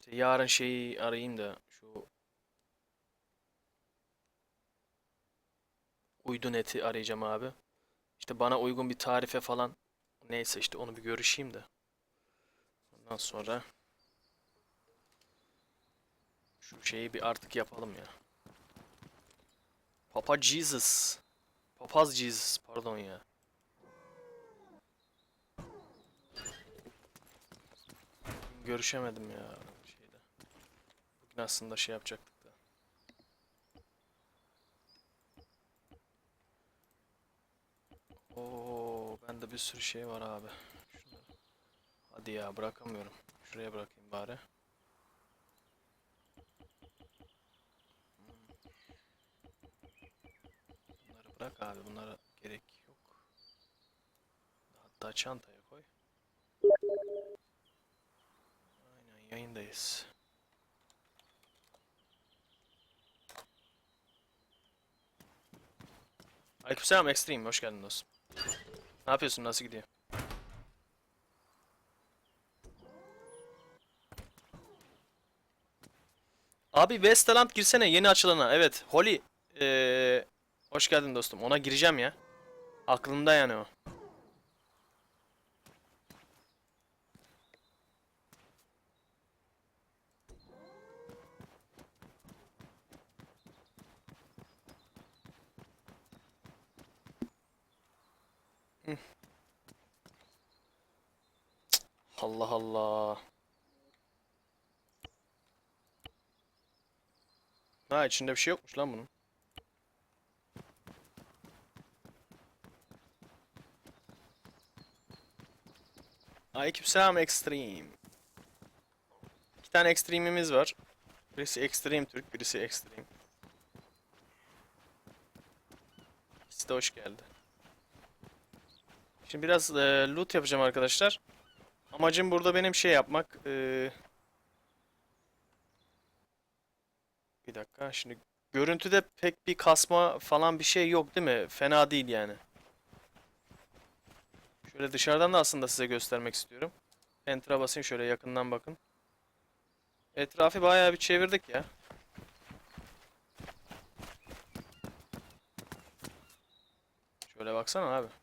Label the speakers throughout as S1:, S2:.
S1: İşte yarın şeyi arayayım da şu uydu neti arayacağım abi. İşte bana uygun bir tarife falan neyse işte onu bir görüşeyim de. Ondan sonra şu şeyi bir artık yapalım ya. Papa Jesus. Papaz Jesus pardon ya. Görüşemedim ya aslında şey yapacaktık da. Oo, bende bir sürü şey var abi. Şunları. Hadi ya bırakamıyorum. Şuraya bırakayım bari. Bunları bırak abi. Bunlara gerek yok. Hatta çantaya koy. Aynen yayındayız. Aleykümselam Extreme hoş geldin dostum. Ne yapıyorsun nasıl gidiyor? Abi Westland girsene yeni açılana. Evet Holly. Ee, hoş geldin dostum. Ona gireceğim ya. Aklımda yani o. Allah Allah. Ha içinde bir şey yokmuş lan bunun. Aleykümselam Extreme. İki tane Extreme'imiz var. Birisi Extreme Türk, birisi Extreme. İkisi de hoş geldi. Şimdi biraz e, loot yapacağım arkadaşlar. Amacım burada benim şey yapmak. eee, bir dakika şimdi görüntüde pek bir kasma falan bir şey yok değil mi? Fena değil yani. Şöyle dışarıdan da aslında size göstermek istiyorum. Enter'a basayım şöyle yakından bakın. Etrafı bayağı bir çevirdik ya. Şöyle baksana abi.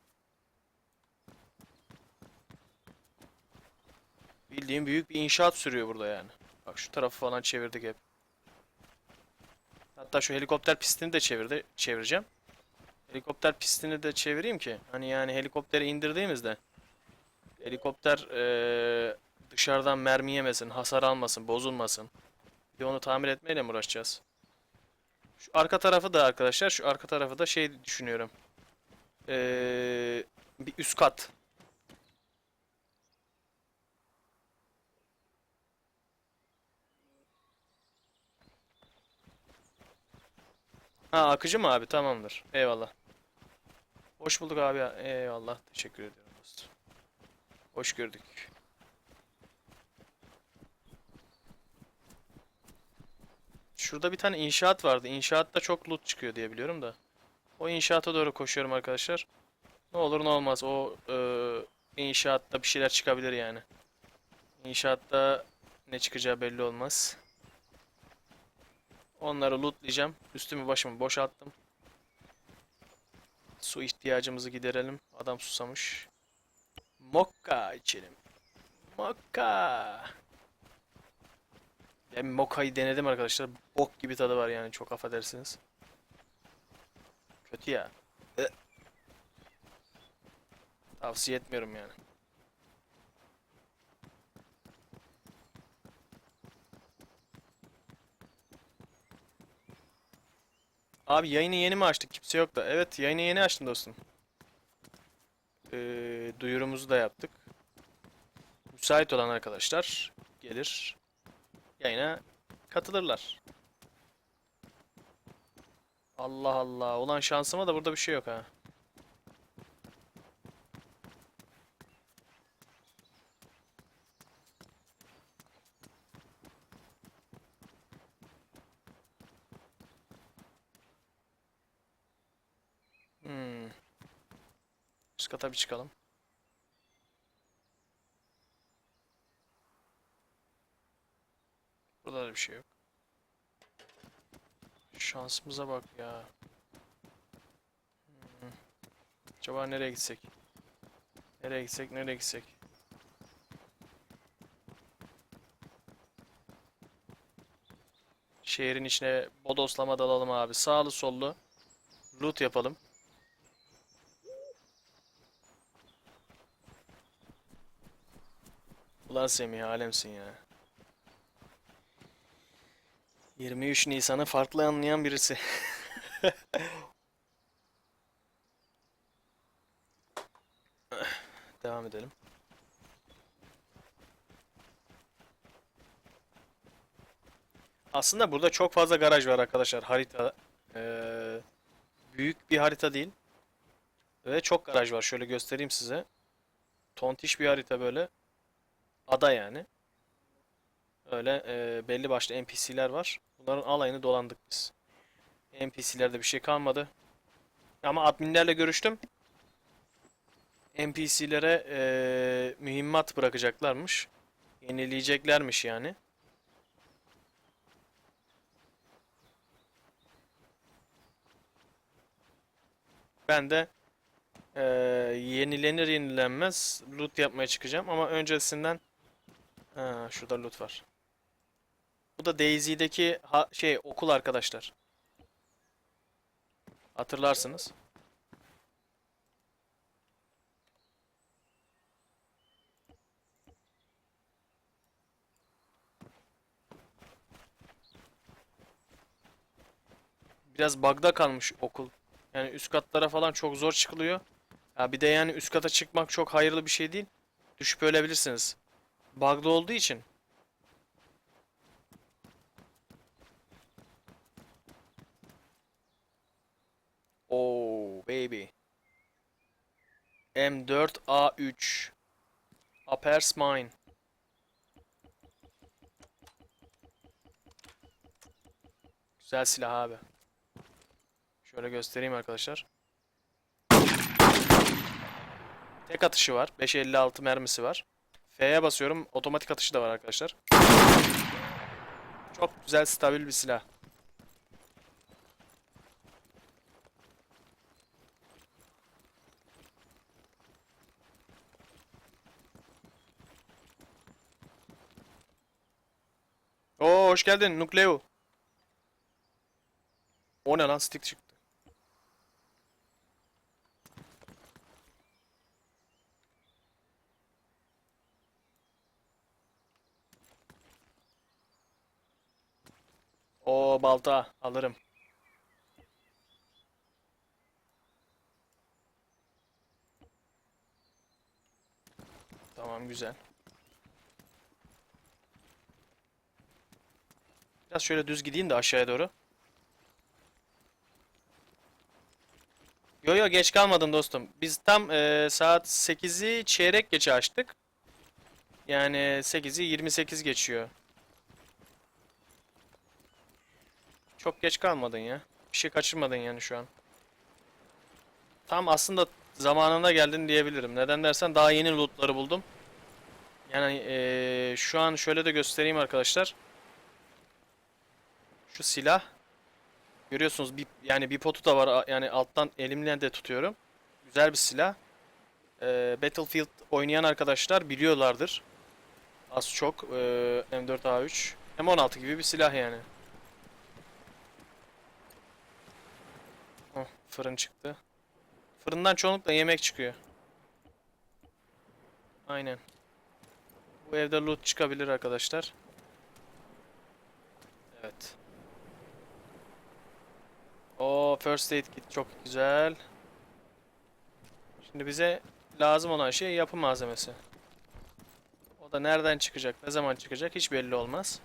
S1: Bildiğin büyük bir inşaat sürüyor burada yani. Bak şu tarafı falan çevirdik hep. Hatta şu helikopter pistini de çevirdi, çevireceğim. Helikopter pistini de çevireyim ki hani yani helikopteri indirdiğimizde helikopter eee, dışarıdan mermi yemesin, hasar almasın, bozulmasın. Bir onu tamir etmeyle mi uğraşacağız? Şu arka tarafı da arkadaşlar, şu arka tarafı da şey düşünüyorum. Eee, bir üst kat. Ha akıcı mı abi? Tamamdır. Eyvallah. Hoş bulduk abi. Eyvallah. Teşekkür ediyorum dostum. Hoş gördük. Şurada bir tane inşaat vardı. İnşaatta çok loot çıkıyor diye biliyorum da. O inşaata doğru koşuyorum arkadaşlar. Ne olur ne olmaz. O e, inşaatta bir şeyler çıkabilir yani. İnşaatta ne çıkacağı belli olmaz. Onları lootlayacağım. Üstümü başımı boşalttım. Su ihtiyacımızı giderelim. Adam susamış. Mokka içelim. Mokka. Ben mokkayı denedim arkadaşlar. Bok gibi tadı var yani çok affedersiniz. Kötü ya. Tavsiye etmiyorum yani. Abi yayını yeni mi açtık? Kimse yok da. Evet yayını yeni açtım dostum. Ee, duyurumuzu da yaptık. Müsait olan arkadaşlar gelir. Yayına katılırlar. Allah Allah. Ulan şansıma da burada bir şey yok ha. Hmm. Üst kata bir çıkalım. Burada da bir şey yok. Şansımıza bak ya. Hmm. Acaba nereye gitsek? Nereye gitsek, nereye gitsek? Şehrin içine bodoslama dalalım abi. Sağlı sollu loot yapalım. Ulan Semih alemsin ya. 23 Nisan'ı farklı anlayan birisi. Devam edelim. Aslında burada çok fazla garaj var arkadaşlar. Harita eee, büyük bir harita değil. Ve çok garaj var. Şöyle göstereyim size. Tontiş bir harita böyle. Ada yani. Öyle eee, belli başlı NPC'ler var. Bunların alayını dolandık biz. NPC'lerde bir şey kalmadı. Ama adminlerle görüştüm. NPC'lere eee, mühimmat bırakacaklarmış. Yenileyeceklermiş yani. Ben de eee, yenilenir yenilenmez loot yapmaya çıkacağım ama öncesinden ha, şurada loot var. Bu da Daisy'deki şey okul arkadaşlar. Hatırlarsınız. Biraz bug'da kalmış okul. Yani üst katlara falan çok zor çıkılıyor. Ya bir de yani üst kata çıkmak çok hayırlı bir şey değil. Düşüp ölebilirsiniz. Bug'da olduğu için. Oh baby. M4A3. Uppers mine. Güzel silah abi. Şöyle göstereyim arkadaşlar. Tek atışı var. 556 mermisi var. F'ye basıyorum. Otomatik atışı da var arkadaşlar. Çok güzel stabil bir silah. Oo hoş geldin Nukleo. O ne lan stick çıktı. O balta alırım. Tamam güzel. Biraz şöyle düz gideyim de aşağıya doğru. Yo yo geç kalmadın dostum. Biz tam e, saat 8'i çeyrek geçe açtık. Yani 8'i 28 geçiyor. Çok geç kalmadın ya. Bir şey kaçırmadın yani şu an. Tam aslında zamanında geldin diyebilirim. Neden dersen daha yeni lootları buldum. Yani eee, şu an şöyle de göstereyim arkadaşlar. Şu silah. Görüyorsunuz bir, yani bir potu da var. Yani alttan elimle de tutuyorum. Güzel bir silah. Eee, Battlefield oynayan arkadaşlar biliyorlardır. Az çok eee, M4A3. M16 gibi bir silah yani. Oh, fırın çıktı. Fırından çoğunlukla yemek çıkıyor. Aynen. Bu evde loot çıkabilir arkadaşlar. Evet. O first aid kit çok güzel. Şimdi bize lazım olan şey yapı malzemesi. O da nereden çıkacak, ne zaman çıkacak hiç belli olmaz.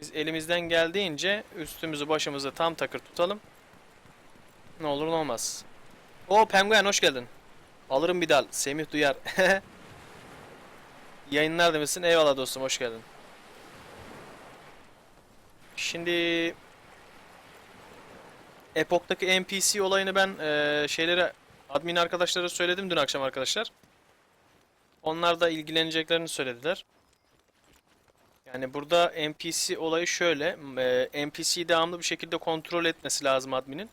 S1: Biz elimizden geldiğince üstümüzü başımızı tam takır tutalım. Ne olur ne olmaz. O penguen hoş geldin. Alırım bir dal. Semih Duyar. Yayınlar demesin. Eyvallah dostum hoş geldin. Şimdi Epok'taki NPC olayını ben eee şeylere admin arkadaşlara söyledim dün akşam arkadaşlar. Onlar da ilgileneceklerini söylediler. Yani burada NPC olayı şöyle. e, NPC'yi devamlı bir şekilde kontrol etmesi lazım adminin.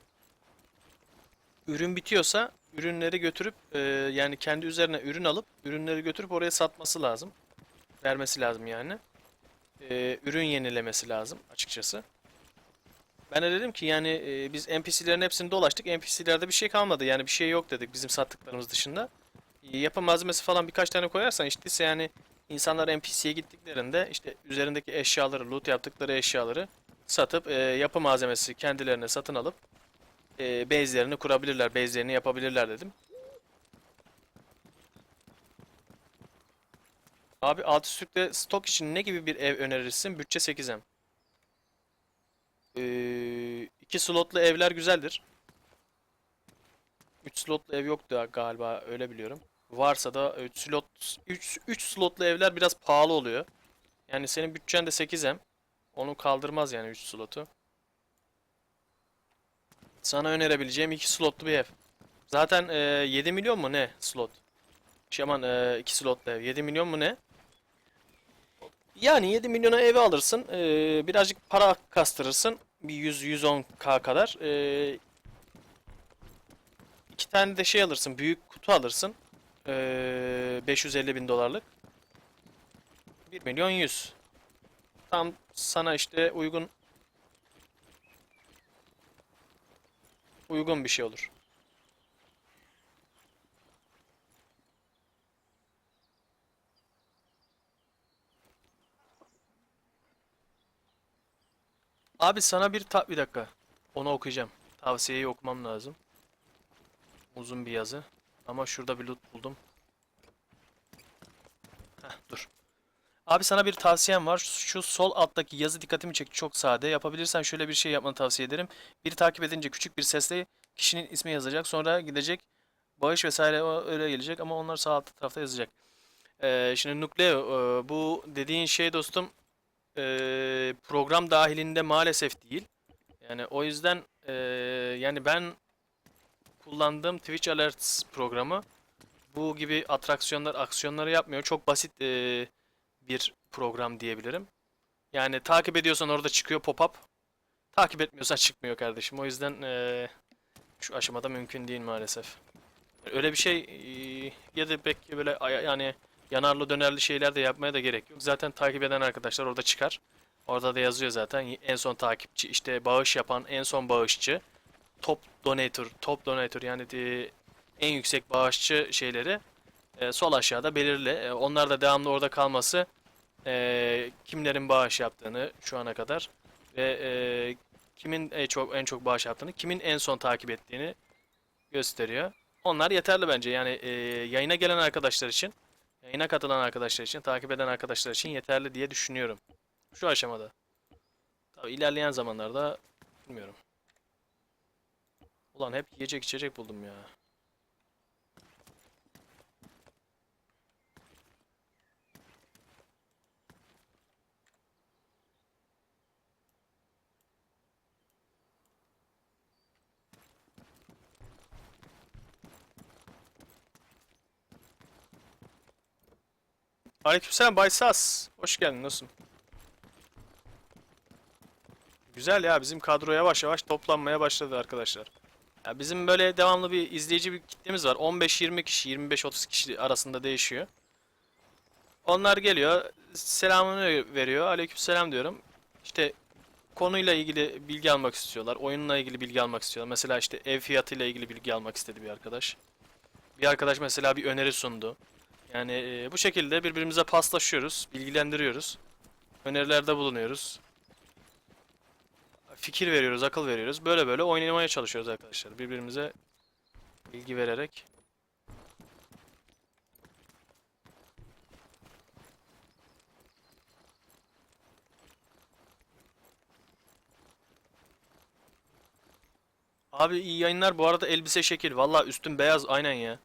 S1: Ürün bitiyorsa ürünleri götürüp e, yani kendi üzerine ürün alıp ürünleri götürüp oraya satması lazım. Vermesi lazım yani. E, ürün yenilemesi lazım açıkçası. Ben de dedim ki yani e, biz NPC'lerin hepsini dolaştık. NPC'lerde bir şey kalmadı. Yani bir şey yok dedik bizim sattıklarımız dışında. E, yapı malzemesi falan birkaç tane koyarsan işte yani insanlar NPC'ye gittiklerinde işte üzerindeki eşyaları, loot yaptıkları eşyaları satıp e, yapı malzemesi kendilerine satın alıp e, base'lerini kurabilirler, base'lerini yapabilirler dedim. Abi Altüsürk'te stok için ne gibi bir ev önerirsin? Bütçe 8M. Ee, iki slotlu evler güzeldir. 3 slotlu ev yoktu galiba öyle biliyorum. Varsa da 3 slot 3 3 slotlu evler biraz pahalı oluyor. Yani senin bütçen de 8M. Onu kaldırmaz yani 3 slotu. Sana önerebileceğim 2 slotlu bir ev. Zaten e, 7 milyon mu ne slot? Şey aman 2 slotlu ev. 7 milyon mu ne? Yani 7 milyona evi alırsın. e, birazcık para kastırırsın. Bir 100-110k kadar. E, iki tane de şey alırsın. Büyük kutu alırsın. E, 550 bin dolarlık. 1 milyon 100. Tam sana işte uygun uygun bir şey olur. Abi sana bir ta bir dakika. Onu okuyacağım. Tavsiyeyi okumam lazım. Uzun bir yazı. Ama şurada bir loot buldum. Heh, dur. Abi sana bir tavsiyem var. Şu sol alttaki yazı dikkatimi çekti. Çok sade. Yapabilirsen şöyle bir şey yapmanı tavsiye ederim. Biri takip edince küçük bir sesle kişinin ismi yazacak. Sonra gidecek. Bağış vesaire öyle gelecek ama onlar sağ alt tarafta yazacak. Ee, şimdi Nucleo, e, bu dediğin şey dostum e, program dahilinde maalesef değil. Yani o yüzden e, yani ben kullandığım Twitch Alerts programı bu gibi atraksiyonlar, aksiyonları yapmıyor. Çok basit e, bir program diyebilirim. Yani takip ediyorsan orada çıkıyor pop-up. Takip etmiyorsan çıkmıyor kardeşim. O yüzden e, şu aşamada mümkün değil maalesef. Öyle bir şey e, ya da pek böyle yani yanarlı dönerli şeyler de yapmaya da gerek yok. Zaten takip eden arkadaşlar orada çıkar. Orada da yazıyor zaten en son takipçi işte bağış yapan en son bağışçı top donator top donator yani de- en yüksek bağışçı şeyleri e, sol aşağıda belirli. E, onlar da devamlı orada kalması e, kimlerin bağış yaptığını şu ana kadar ve e, kimin en çok en çok bağış yaptığını, kimin en son takip ettiğini gösteriyor. Onlar yeterli bence. Yani e, yayına gelen arkadaşlar için, yayına katılan arkadaşlar için, takip eden arkadaşlar için yeterli diye düşünüyorum. Şu aşamada. Tabii ilerleyen zamanlarda bilmiyorum. Ulan hep yiyecek içecek buldum ya. Aleykümselam Bay Sas. Hoş geldin nasılsın? Güzel ya bizim kadro yavaş yavaş toplanmaya başladı arkadaşlar. Ya bizim böyle devamlı bir izleyici bir kitlemiz var. 15-20 kişi, 25-30 kişi arasında değişiyor. Onlar geliyor, selamını veriyor. Aleykümselam diyorum. İşte konuyla ilgili bilgi almak istiyorlar. Oyunla ilgili bilgi almak istiyorlar. Mesela işte ev fiyatıyla ilgili bilgi almak istedi bir arkadaş. Bir arkadaş mesela bir öneri sundu. Yani e, bu şekilde birbirimize paslaşıyoruz, bilgilendiriyoruz. Önerilerde bulunuyoruz. Fikir veriyoruz, akıl veriyoruz. Böyle böyle oynamaya çalışıyoruz arkadaşlar. Birbirimize bilgi vererek. Abi iyi yayınlar. Bu arada elbise şekil. Valla üstüm beyaz aynen ya.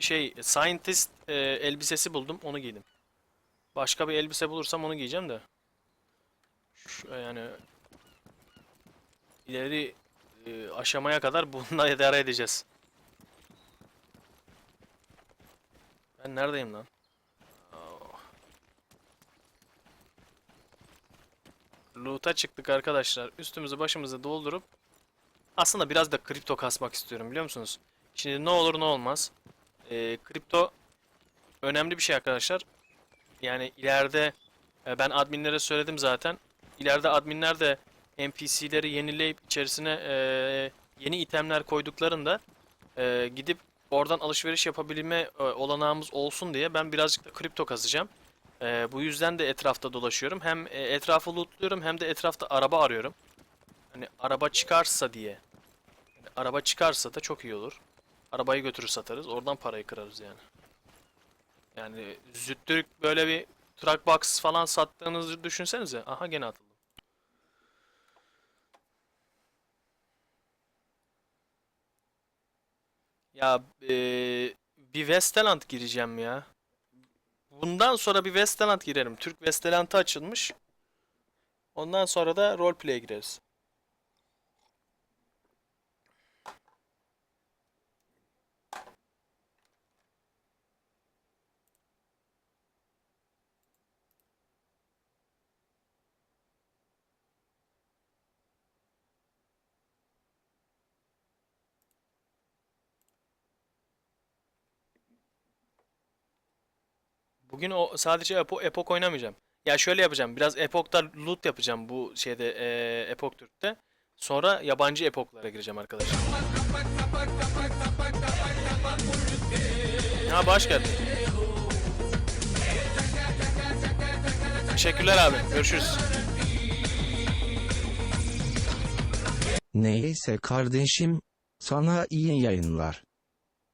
S1: Şey scientist e, elbisesi buldum onu giydim. Başka bir elbise bulursam onu giyeceğim de. Şu, yani ileri e, aşamaya kadar bununla idare edeceğiz. Ben neredeyim lan? Oh. Loot'a çıktık arkadaşlar. Üstümüzü başımızı doldurup aslında biraz da kripto kasmak istiyorum biliyor musunuz? Şimdi ne olur ne olmaz. Ee, kripto önemli bir şey arkadaşlar. Yani ileride e, ben adminlere söyledim zaten. İleride adminler de NPC'leri yenileyip içerisine e, yeni itemler koyduklarında e, gidip oradan alışveriş yapabilme e, olanağımız olsun diye ben birazcık da kripto kazacağım. E, bu yüzden de etrafta dolaşıyorum. Hem e, etrafı lootluyorum hem de etrafta araba arıyorum. Hani araba çıkarsa diye. Yani araba çıkarsa da çok iyi olur. Arabayı götürür satarız. Oradan parayı kırarız yani. Yani züttürük böyle bir truck box falan sattığınızı düşünsenize. Aha gene atıldım. Ya eee, bir Westeland gireceğim ya. Bundan sonra bir Westeland girerim. Türk Westeland'ı açılmış. Ondan sonra da roleplay'e gireriz. Bugün o sadece Epo, Epok oynamayacağım. Ya şöyle yapacağım. Biraz Epok'ta loot yapacağım bu şeyde eee Epok Türk'te. Sonra yabancı epoklara gireceğim arkadaşlar. Ha baş geldin. Teşekkürler abi. Görüşürüz.
S2: Neyse kardeşim, sana iyi yayınlar.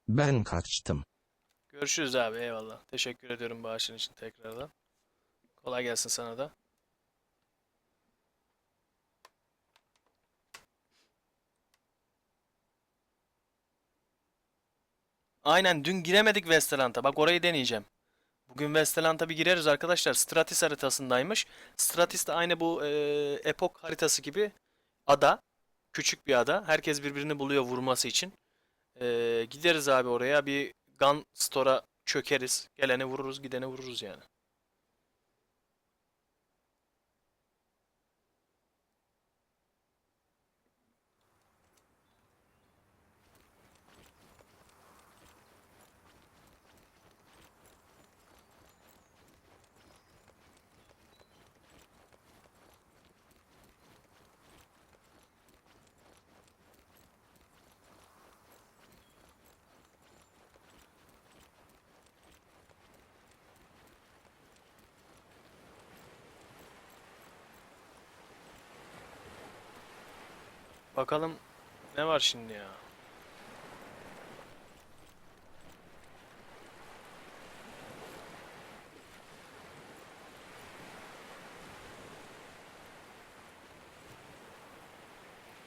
S2: Ben kaçtım.
S1: Görüşürüz abi. Eyvallah. Teşekkür ediyorum bağışın için tekrardan. Kolay gelsin sana da. Aynen dün giremedik Westerland'a. Bak orayı deneyeceğim. Bugün Westerland'a bir gireriz arkadaşlar. Stratis haritasındaymış. Stratis de aynı bu eee, Epoch haritası gibi ada. Küçük bir ada. Herkes birbirini buluyor vurması için. Eee, gideriz abi oraya. Bir Gun Store'a çökeriz. Geleni vururuz, gideni vururuz yani. Bakalım ne var şimdi ya.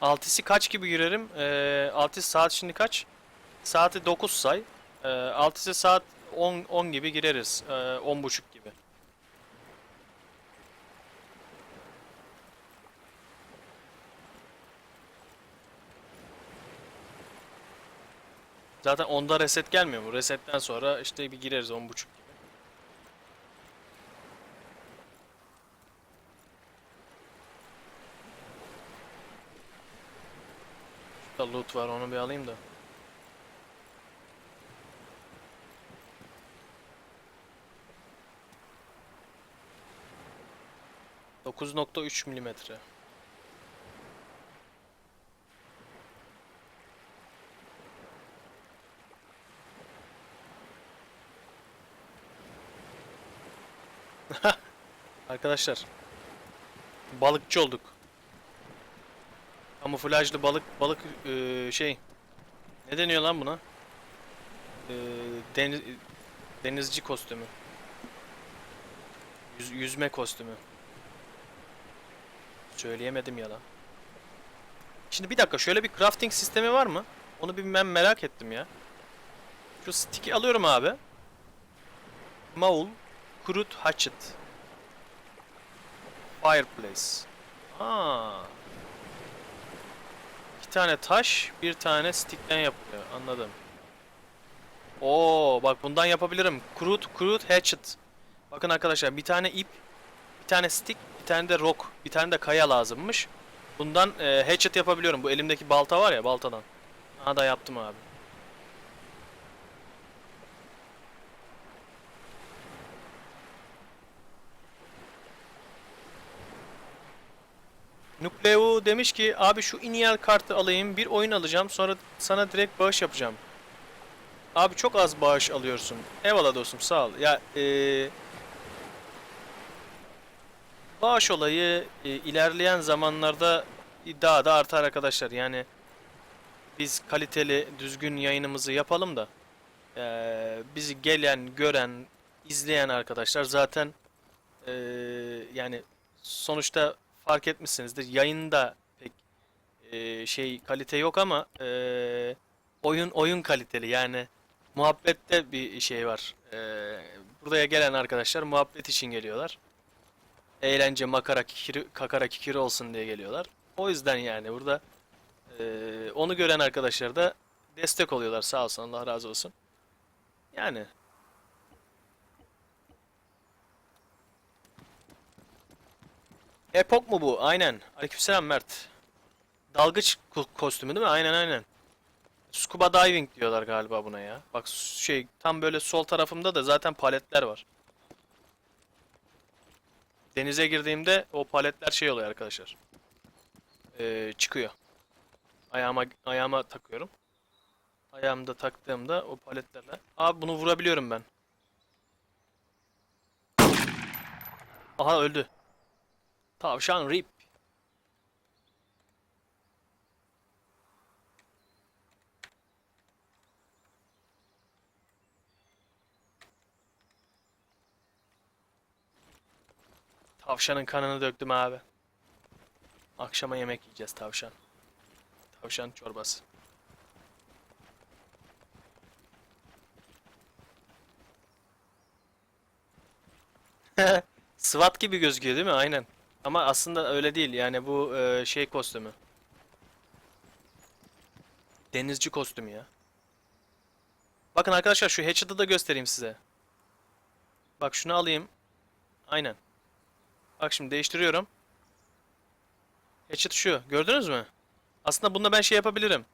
S1: Altisi kaç gibi girerim? Ee, altisi saat şimdi kaç? Saati 9 say. Ee, altisi saat 10 10 gibi gireriz. Ee, 10 buçuk gibi. Zaten onda reset gelmiyor mu? Resetten sonra işte bir gireriz 10 buçuk gibi. Şurada loot var onu bir alayım da. Dokuz nokta üç milimetre. Arkadaşlar balıkçı olduk. Kamuflajlı balık balık eee, şey ne deniyor lan buna? Eee, deniz, denizci kostümü. Yüz- yüzme kostümü. Söyleyemedim ya lan. Şimdi bir dakika şöyle bir crafting sistemi var mı? Onu bir ben merak ettim ya. Şu stick'i alıyorum abi. Maul, Crude Hatchet. Fireplace. Aa. İki tane taş, bir tane stickten yapılıyor. Anladım. Oo, bak bundan yapabilirim. Crude, crude hatchet. Bakın arkadaşlar bir tane ip, bir tane stick, bir tane de rock, bir tane de kaya lazımmış. Bundan e, hatchet yapabiliyorum. Bu elimdeki balta var ya baltadan. Aha da yaptım abi. Nukleo demiş ki abi şu Inial kartı alayım bir oyun alacağım sonra sana direkt bağış yapacağım. Abi çok az bağış alıyorsun. Eyvallah dostum sağ ol. Ya eee bağış olayı e, ilerleyen zamanlarda daha da artar arkadaşlar. Yani biz kaliteli düzgün yayınımızı yapalım da eee, bizi gelen, gören, izleyen arkadaşlar zaten eee, yani sonuçta fark etmişsinizdir. Yayında pek eee, şey kalite yok ama eee, oyun oyun kaliteli yani muhabbette bir şey var. Eee, buraya gelen arkadaşlar muhabbet için geliyorlar. Eğlence, makara, kikiri, kakara kikiri olsun diye geliyorlar. O yüzden yani burada eee, onu gören arkadaşlar da destek oluyorlar sağ olsun Allah razı olsun. Yani Epok mu bu? Aynen. Aleykümselam Mert. Dalgıç ko- kostümü değil mi? Aynen aynen. Scuba diving diyorlar galiba buna ya. Bak şey tam böyle sol tarafımda da zaten paletler var. Denize girdiğimde o paletler şey oluyor arkadaşlar. Ee, çıkıyor. Ayağıma ayağıma takıyorum. Ayağımda taktığımda o paletlerle. Abi bunu vurabiliyorum ben. Aha öldü. Tavşan rip. Tavşanın kanını döktüm abi. Akşama yemek yiyeceğiz tavşan. Tavşan çorbası. SWAT gibi gözüküyor değil mi? Aynen. Ama aslında öyle değil. Yani bu e, şey kostümü. Denizci kostümü ya. Bakın arkadaşlar şu hatchet'ı da göstereyim size. Bak şunu alayım. Aynen. Bak şimdi değiştiriyorum. Hatchet şu. Gördünüz mü? Aslında bunda ben şey yapabilirim.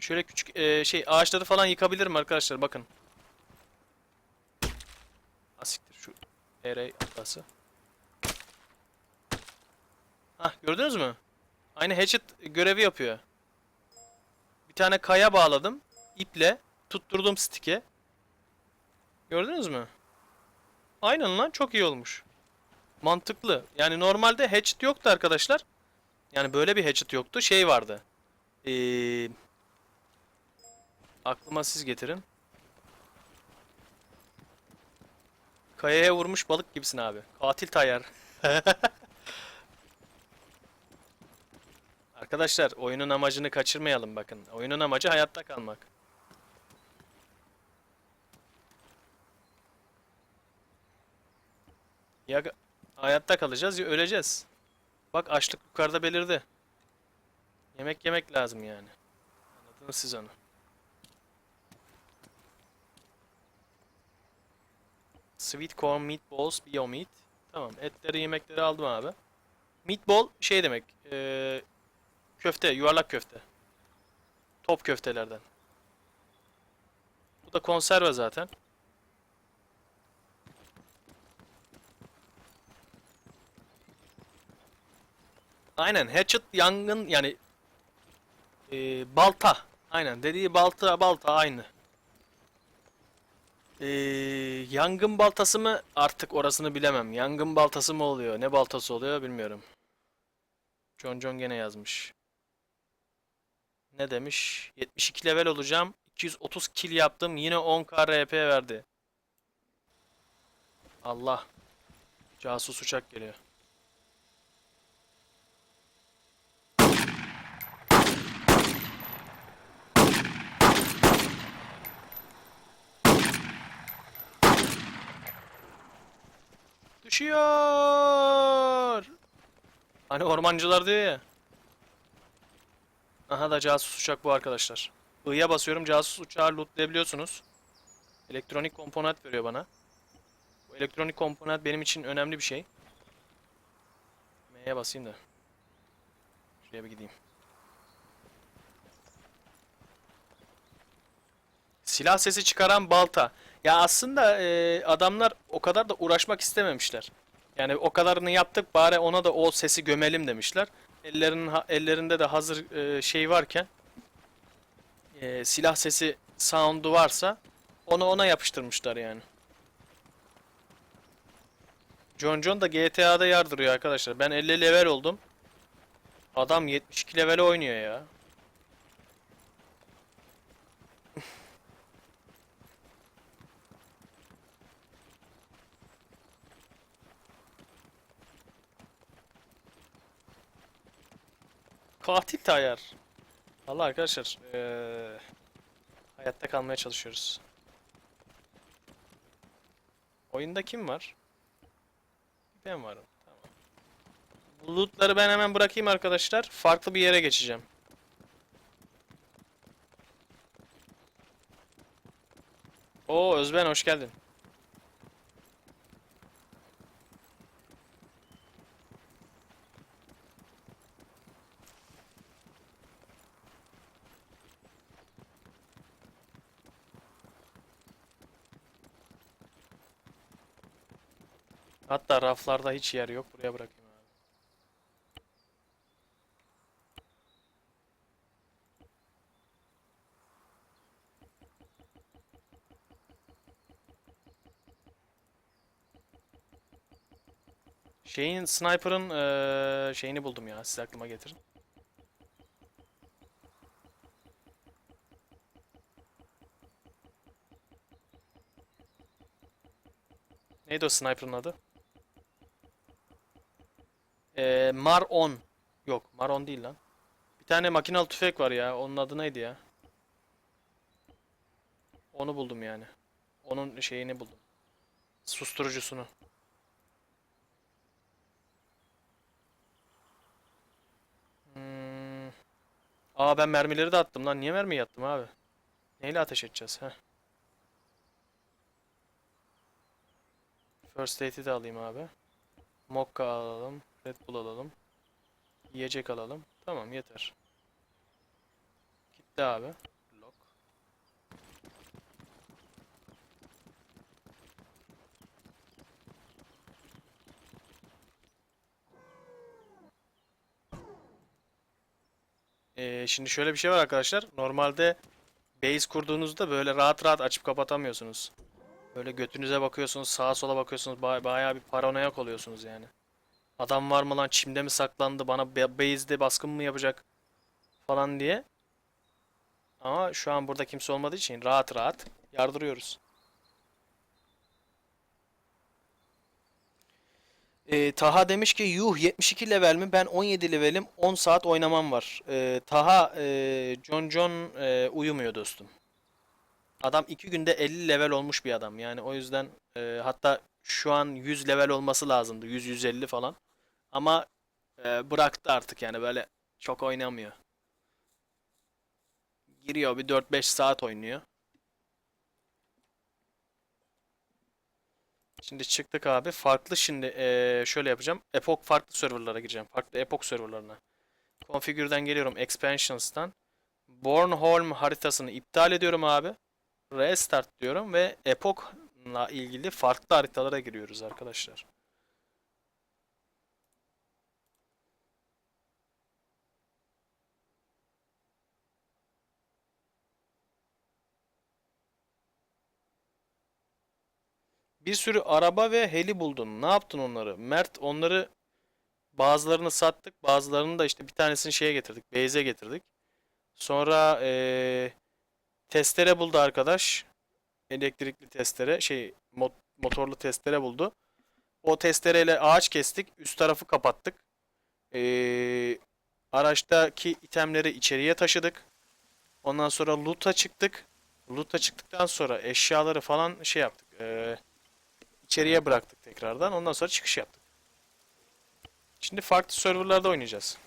S1: Şöyle küçük e, şey ağaçları falan yıkabilirim arkadaşlar. Bakın. Asiktir şu ER atası. Hah gördünüz mü? Aynı hatchet görevi yapıyor. Bir tane kaya bağladım. iple tutturdum stick'e. Gördünüz mü? Aynen lan çok iyi olmuş. Mantıklı. Yani normalde hatchet yoktu arkadaşlar. Yani böyle bir hatchet yoktu. Şey vardı. Ee, aklıma siz getirin. Kayaya vurmuş balık gibisin abi. Katil tayar. Arkadaşlar oyunun amacını kaçırmayalım bakın. Oyunun amacı hayatta kalmak. Ya hayatta kalacağız ya öleceğiz. Bak açlık yukarıda belirdi. Yemek yemek lazım yani. Anladınız siz onu. Sweet corn meatballs bio meat. Tamam etleri yemekleri aldım abi. Meatball şey demek. eee, köfte yuvarlak köfte. Top köftelerden. Bu da konserve zaten. Aynen hatchet yangın yani eee, balta. Aynen dediği balta balta aynı. Eee, yangın baltası mı artık orasını bilemem. Yangın baltası mı oluyor? Ne baltası oluyor bilmiyorum. John John gene yazmış. Ne demiş? 72 level olacağım. 230 kill yaptım. Yine 10k RP verdi. Allah. Casus uçak geliyor. Düşüyor. Hani ormancılar diyor ya. Aha da casus uçak bu arkadaşlar. I'ya basıyorum casus uçağı lootlayabiliyorsunuz. Elektronik komponent veriyor bana. Bu elektronik komponent benim için önemli bir şey. Neye basayım da. Şuraya bir gideyim. Silah sesi çıkaran balta. Ya aslında e, adamlar o kadar da uğraşmak istememişler. Yani o kadarını yaptık bari ona da o sesi gömelim demişler. Ellerinin ha- ellerinde de hazır e, şey varken e, silah sesi sound'u varsa onu ona yapıştırmışlar yani. John John da GTA'da yardırıyor arkadaşlar. Ben 50 level oldum. Adam 72 level oynuyor ya. Katil tayar. Allah arkadaşlar eee, hayatta kalmaya çalışıyoruz. Oyunda kim var? Ben varım. Tamam. Lootları ben hemen bırakayım arkadaşlar. Farklı bir yere geçeceğim. Oo Özben hoş geldin. Hatta raflarda hiç yer yok. Buraya bırakayım abi. Şeyin sniper'ın eee, şeyini buldum ya. Siz aklıma getirin. Neydi o sniper'ın adı? Ee, Mar 10. Yok, Mar 10 değil lan. Bir tane makinalı tüfek var ya. Onun adı neydi ya? Onu buldum yani. Onun şeyini buldum. Susturucusunu. Hmm. Aa ben mermileri de attım lan. Niye mermiyi attım abi? Neyle ateş edeceğiz? Heh. First aid'i de alayım abi. Mokka alalım. Red Bull alalım. Yiyecek alalım. Tamam yeter. Gitti abi. Ee, şimdi şöyle bir şey var arkadaşlar. Normalde base kurduğunuzda böyle rahat rahat açıp kapatamıyorsunuz. Böyle götünüze bakıyorsunuz, sağa sola bakıyorsunuz. Ba- bayağı bir paranoyak oluyorsunuz yani. Adam var mı lan çimde mi saklandı bana ba- base'de baskın mı yapacak falan diye. Ama şu an burada kimse olmadığı için rahat rahat yardırıyoruz. Ee, Taha demiş ki yuh 72 level mi? Ben 17 levelim. 10 saat oynamam var. Ee, Taha e, John John e, uyumuyor dostum. Adam 2 günde 50 level olmuş bir adam. Yani o yüzden e, hatta şu an 100 level olması lazımdı. 100-150 falan. Ama e, bıraktı artık yani böyle çok oynamıyor. Giriyor bir 4-5 saat oynuyor. Şimdi çıktık abi. Farklı şimdi e, şöyle yapacağım. Epoch farklı serverlara gireceğim. Farklı Epoch serverlarına. Configure'den geliyorum. Expansions'tan. Bornholm haritasını iptal ediyorum abi. Restart diyorum ve Epoch'la ilgili farklı haritalara giriyoruz arkadaşlar. Bir sürü araba ve heli buldun. Ne yaptın onları? Mert onları bazılarını sattık. Bazılarını da işte bir tanesini şeye getirdik. Beyze getirdik. Sonra eee, testere buldu arkadaş. Elektrikli testere şey mot- motorlu testere buldu. O testereyle ağaç kestik. Üst tarafı kapattık. Eee, araçtaki itemleri içeriye taşıdık. Ondan sonra loot'a çıktık. Loot'a çıktıktan sonra eşyaları falan şey yaptık. Eee içeriye bıraktık tekrardan. Ondan sonra çıkış yaptık. Şimdi farklı serverlarda oynayacağız.